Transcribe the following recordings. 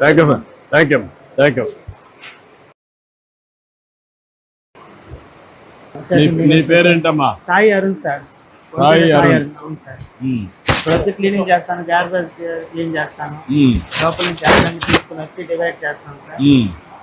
Thank you sir thank you thank you నీ పేరేంటమ్మా? Sai Arun sir. Sai Arun. అవును సార్. ప్రతి క్లీనింగ్ చేస్తాను గార్బేజ్ క్లీన్ చేస్తాను. లోపల నుంచి తీసుకుని వచ్చి డివైడ్ చేస్తాను సార్.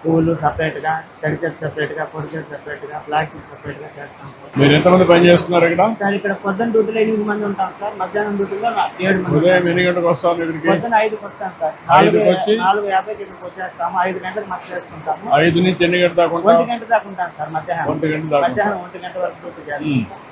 ఉమ్. పువ్వులు సపరేట్గా తడిచేసి సపరేట్గా పొడిచేసి సపరేట్గా ప్లాస్టిక్ సపరేట్గా చేస్తాం. మీరు ఎంతమంది పని చేస్తున్నారు ఇక్కడ సార్ ఇక్కడ పొద్దున్న డ్యూటీలో ఎనిమిది మంది ఉంటాం సార్ మధ్యాహ్నం డ్యూటీలో ఏడు మంది ఉదయం ఎన్ని గంటలకు వస్తాను ఇక్కడికి పొద్దున్న ఐదుకి వస్తాం సార్ నాలుగు? నాలుగు యాభైకి ఇక్కడికి వచ్చేస్తాము ఐదు గంటలకు మస్తు చేసుకుంటాము ఐదు నుంచి ఎన్ని గంటల దాకా ఒంటి గంట దాకా ఉంటాం సార్ మధ్యాహ్నం ఒంటి గంట మధ్యాహ్నం ఒంటి గంట వరకు డ్యూటీ చేస్తాం.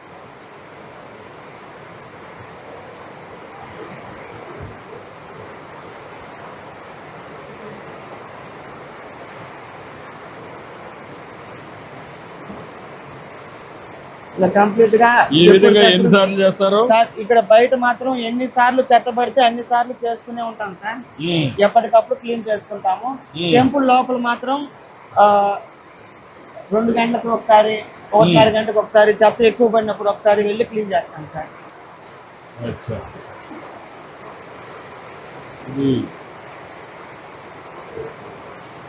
ఇలా కంప్లీట్గా ఈ విధంగా ఎన్నిసార్లు చేస్తారు? సార్ ఇక్కడ బయట మాత్రం ఎన్ని సార్లు చెత్త పడితే అన్ని సార్లు చేస్తూనే ఉంటాం సార్. ఎప్పటికప్పుడు క్లీన్ చేసుకుంటాము. టెంపుల్ లోపల మాత్రం ఆ, రెండు గంటలకు ఒకసారి ఒకసారి గంటకు ఒకసారి చెత్త ఎక్కువ పడినప్పుడు ఒకసారి వెళ్ళి క్లీన్ చేస్తాం సార్.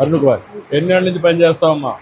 అరుణ్ కుమార్ ఎన్ని నుంచి పనిచేస్తావమ్మా